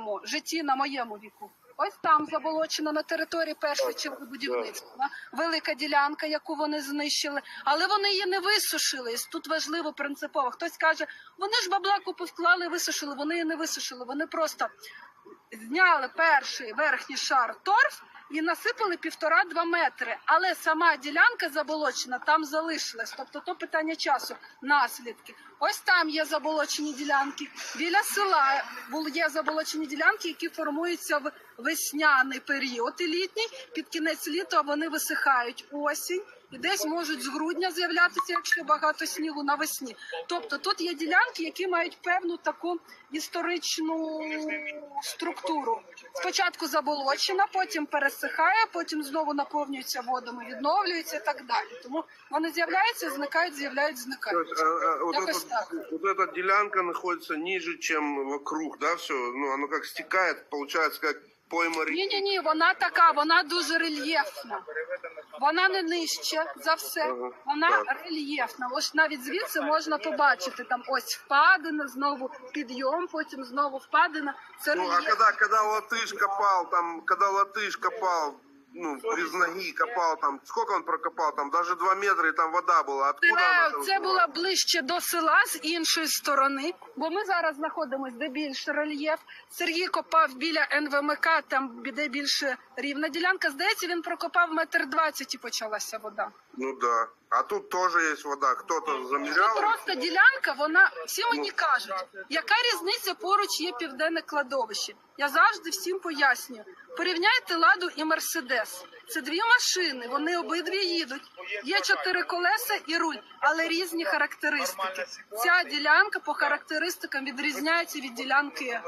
моєму житті, на моєму віку. Ось там заболочено на території першого будівництва. Велика ділянка, яку вони знищили, але вони її не висушили. Тут важливо принципово. Хтось каже, вони ж бабла купу вклали, висушили. Вони її не висушили. Вони просто зняли перший верхній шар торф і насипали півтора-два метри. Але сама ділянка заболочена там залишилась. Тобто то питання часу, наслідки. Ось там є заболочені ділянки. Біля села є заболочені ділянки, які формуються в весняний період літній. Під кінець літа вони висихають осінь. І десь можуть з грудня з'являтися, якщо багато снігу навесні. Тобто тут є ділянки, які мають певну таку історичну структуру. Спочатку заболочена, потім пересихає, потім знову наповнюється водами, відновлюється і так далі. Тому вони з'являються, зникають, з'являються, То зникають. Якось так. вот эта делянка находится ниже, чем вокруг, да, все? Ну, оно как стекает, получается, как пойма реки. Ні, ні, ні, вона така, вона дуже рельєфна. Вона не нижче за все, вона рельєфна. Ось навіть звідси можна побачити там ось впадина, знову підйом, потім знову впадина. Це Ну, а рельєф. когда, когда латыш копал, там, когда латыш копал, ну, без ноги копал, там, сколько он прокопал, там, даже два метра, и там вода була. Откуда Це, там це була ближче до села з іншої сторони, бо ми зараз знаходимося де більше рельєф. Сергій копав біля НВМК, там де більше рівна ділянка. Здається, він прокопав метр двадцять і почалася вода. Ну да. А тут теж є вода. Хто то заміряв? Це просто ділянка, вона всі мені кажуть, яка різниця поруч є південне кладовище. Я завжди всім пояснюю. Порівняйте ладу і мерседес. Це дві машини, вони обидві їдуть. Є чотири колеса і руль, але різні характеристики. Ця ділянка по характеристикам відрізняється від ділянки е,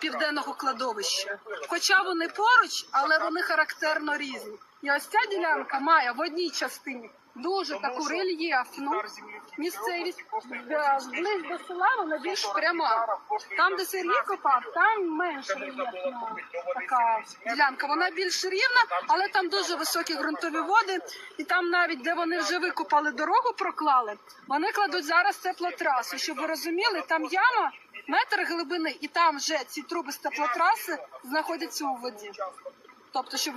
південного кладовища. Хоча вони поруч, але вони характерно різні. І ось ця ділянка має в одній частині дуже таку рельєфну місцевість де близь до села вона більш пряма. Там, де Сергій копав, там менш рельєфна така ділянка. Вона більш рівна, але там дуже високі ґрунтові води. І там навіть де вони вже викопали дорогу, проклали, вони кладуть зараз теплотрасу. Щоб ви розуміли, там яма метр глибини, і там вже ці труби з теплотраси знаходяться у воді. Тобто, щоб